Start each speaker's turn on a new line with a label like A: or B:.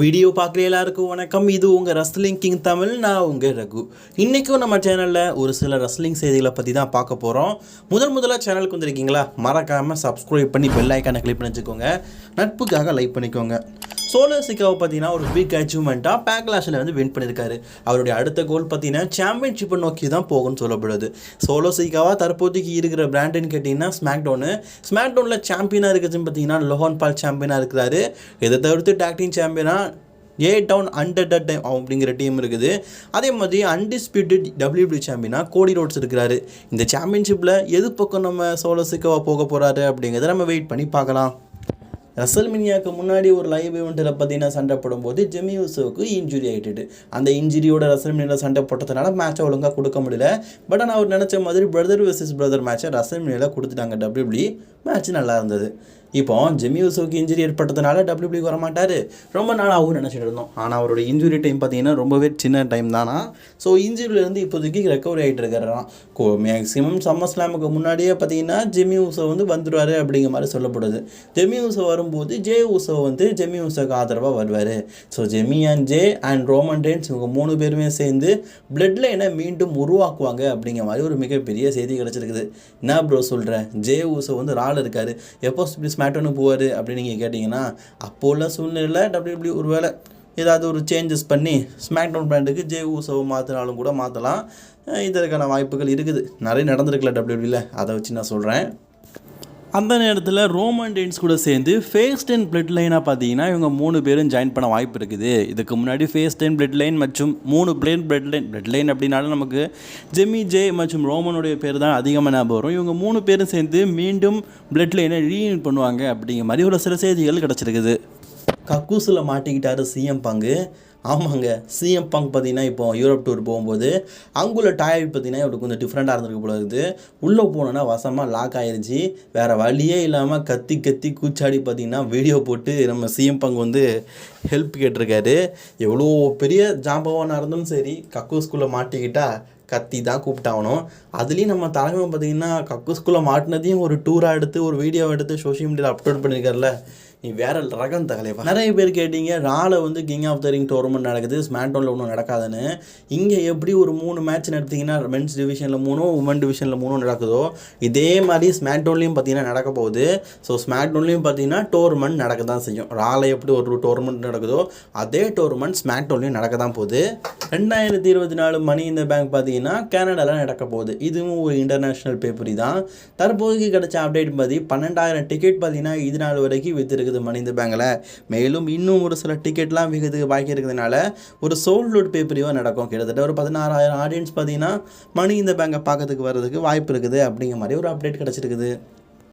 A: Video பார்க்குற எல்லாருக்கும் வணக்கம். இது உங்கள் ரஸ்லிங் கிங் தமிழ் நான் உங்கள் ரகு. இன்றைக்கும் நம்ம சேனலில் ஒரு சில ரஸ்லிங் செய்திகளை பற்றி தான் பார்க்க போகிறோம் முதல் முதலாக சேனலுக்கு வந்திருக்கீங்களா? மறக்காமல் சப்ஸ்கிரைப் பண்ணி பெல் ஐக்கானை கிளிக் பண்ணி வச்சுக்கோங்க நட்புக்காக லைக் பண்ணிக்கோங்க. சோலோ சிக்காவை பார்த்தீங்கன்னா ஒரு பிக் அச்சீவ்மெண்ட்டாக பேக்லாஷில் வந்து வின் பண்ணியிருக்காரு. அவருடைய அடுத்த கோல் பார்த்தீங்கன்னா சாம்பியன்ஷிப்பை நோக்கி தான் போகும்னு சொல்லப்படுது. சோலோ சிக்காவாக தற்போதைக்கு இருக்கிற பிராண்டுன்னு கேட்டிங்கன்னா ஸ்மாக் டவுனு ஸ்மாக் டவுனில் சாம்பியனாக இருக்குதுன்னு பார்த்தீங்கன்னா லோஹன் பால் சாம்பியனாக இருக்கிறாரு. இதை தவிர்த்து டாக்டிங் சாம்பியனாக ஏ டவுன் அண்டர் டைம் அப்படிங்கிற டீம் இருக்குது. அதே மாதிரி அன்டிஸ்பியூட்டட் டபிள்யூபிள்யூ சாம்பியனாக கோடி ரோட்ஸ் இருக்கிறாரு. இந்த சாம்பியன்ஷிப்பில் எது பக்கம் நம்ம சோலோ சிக்காவாக போக போகிறாரு அப்படிங்கிறத நம்ம வெயிட் பண்ணி பார்க்கலாம். ரசல்மினியாவுக்கு முன்னாடி ஒரு லைவ் இவெண்ட்டில் பார்த்தீங்கன்னா சண்டை போடும்போது ஜெமி யூசோவுக்கு இன்ஜுரி ஆகிட்டு அந்த இன்ஜுரியோட ரசல்மினியில் சண்டை போட்டதுனால மேட்சை ஒழுங்காக கொடுக்க முடியல. பட் ஆனால் அவர் நினச்ச மாதிரி பிரதர் வெர்சஸ் பிரதர் மேட்சை ரசல்மினியில் கொடுத்துட்டாங்க டபிள்யூபிள்யூ மேட்ச் நல்லா இருந்தது. இப்போ ஜெமி யூசோவுக்கு இன்ஜுரி ஏற்பட்டதுனால டபிள்யூபிள்யூ வர மாட்டார் ரொம்ப நாளாகவும் நினச்சிட்டு இருந்தோம். ஆனால் அவரோட இன்ஜுரி டைம் பார்த்தீங்கன்னா ரொம்பவே சின்ன டைம் தானா? ஸோ இன்ஜுரியிலேருந்து இப்போதைக்கு ரெக்கவரி ஆகிட்டு இருக்காராம். மேக்ஸிமம் சம்மர் ஸ்லாமுக்கு முன்னாடியே பார்த்தீங்கன்னா ஜெமி ஊசோ வந்து வந்துடுவார் அப்படிங்கிற மாதிரி சொல்லப்படுது. ஜெமி ஊசோ வரும்போது ஜே ஊசோ வந்து ஜெமி ஊசோக்கு ஆதரவாக வருவார். So Jimmy and Jey and Roman tense இவங்க மூணு பேருமே சேர்ந்து பிளட் லைனை மீண்டும் உருவாக்குவாங்க அப்படிங்கிற மாதிரி ஒரு மிகப்பெரிய செய்தி கிடச்சிருக்குது. என்ன ப்ரோ சொல்கிறேன் ஜே ஊசோ வந்து ரால் இருக்கார். எப்போ இப்படி போவார் அப்படின்னு நீங்கள் கேட்டிங்கன்னா அப்போ உள்ள சூழ்நிலையில் டபிள்யூபிள்யூ ஒரு வேளை ஏதாவது ஒரு சேஞ்சஸ் பண்ணி ஸ்மாக் டவுன் பிராண்டுக்கு ஜே ஊசோவை மாற்றினாலும் கூட மாற்றலாம் இதற்கான வாய்ப்புகள் இருக்குது. நிறைய நடந்திருக்குல்ல டபிள்யூபிள்யூவில் அதை வச்சு நான் சொல்கிறேன் அந்த நேரத்தில் ரோமன் டென்ஸ் கூட சேர்ந்து ஃபேஸ் டென் பிளட் லைனாக பார்த்தீங்கன்னா இவங்க மூணு பேரும் ஜாயின் பண்ண வாய்ப்பு இருக்குது. இதுக்கு முன்னாடி ஃபேஸ் டென் பிளட் லைன் மற்றும் மூணு plain blood line blood line அப்படின்னாலும் நமக்கு ஜெமி ஜே மற்றும் ரோமனுடைய பேர் தான் அதிகமாக ஞாபகம் வரும். இவங்க மூணு பேரும் சேர்ந்து மீண்டும் பிளட் லைனை ரீயூன் பண்ணுவாங்க அப்படிங்கிற மாதிரி ஒரு சில செய்திகள் கிடச்சிருக்குது. கக்கூஸில் மாட்டிக்கிட்டாரு சிஎம் பங்கு. ஆமாங்க சிஎம் பங்க் பார்த்தீங்கன்னா இப்போ யூரோப் டூர் போகும்போது அங்குள்ள டாய் பார்த்தீங்கன்னா இவருக்கு கொஞ்சம் டிஃப்ரெண்ட்டாக இருந்திருக்கு போல இருக்குது. உள்ளே போனோன்னா வசமாக லாக் ஆகிருச்சு வேறு வழியே இல்லாமல் கத்தி கத்தி கூச்சாடி பார்த்தீங்கன்னா வீடியோ போட்டு நம்ம சிஎம் பங்க் வந்து ஹெல்ப் கேட்டிருக்காரு. எவ்வளோ பெரிய ஜாம்பவானாக இருந்தாலும் சரி கக்கூஸ்குள்ளே மாட்டிக்கிட்டா கத்தி தான் கூப்பிட்டாகணும். அதுலேயும் நம்ம தலைமை பார்த்திங்கன்னா கக்கூஸ்குள்ளே மாட்டினதையும் ஒரு டூராக எடுத்து ஒரு வீடியோ எடுத்து சோஷியல் மீடியாவில் அப்லோட் பண்ணியிருக்காருல நீ வேற ரகம் தலைவா நிறைய பேர் கேட்டீங்க ரால வந்து king of the ring tournament நடக்குது ஸ்மாக்டவுனில் ஒன்றும் நடக்காதுன்னு. இங்கே எப்படி ஒரு மூணு மேட்ச் நடத்திங்கன்னா மென்ஸ் டிவிஷனில் மூணும் உமன் டிவிஷனில் மூணும் நடக்குதோ இதே மாதிரி ஸ்மாக்டவுன்லேயும் பார்த்தீங்கன்னா நடக்க போகுது. ஸோ ஸ்மாக்டவுன்லேயும் பார்த்தீங்கன்னா டோர்னமெண்ட் நடக்க தான் செய்யும். ரால எப்படி ஒரு டோர்னமெண்ட் நடக்குதோ அதே டோர்னமெண்ட் ஸ்மாக்டவுன்லேயும் நடக்க தான் போகுது. ரெண்டாயிரத்தி இருபத்தி நாலு மணி இந்த பேங்க் பார்த்தீங்கன்னா கனடாவில் நடக்க போகுது. இதுவும் ஒரு இன்டர்நேஷ்னல் பேப்பரி தான். தற்போதைக்கு கிடைச்ச அப்டேட் பற்றி பன்னெண்டாயிரம் டிக்கெட் பார்த்தீங்கன்னா இது நாள் வரைக்கும் விற்றுருக்கு இருக்குது மணி பேங்கில். மேலும் இன்னும் ஒரு சில டிக்கெட்லாம் விகிறதுக்கு பாக்கி இருக்கிறதுனால ஒரு சோல்ட் அவுட் பேப்பரியோ நடக்கும். கிட்டத்தட்ட ஒரு பதினாறாயிரம் ஆடியன்ஸ் பார்த்தீங்கன்னா மணி இந்த பேங்கை பார்க்கறதுக்கு வர்றதுக்கு வாய்ப்பு இருக்குது அப்படிங்கிற மாதிரி ஒரு அப்டேட் கிடச்சிருக்குது.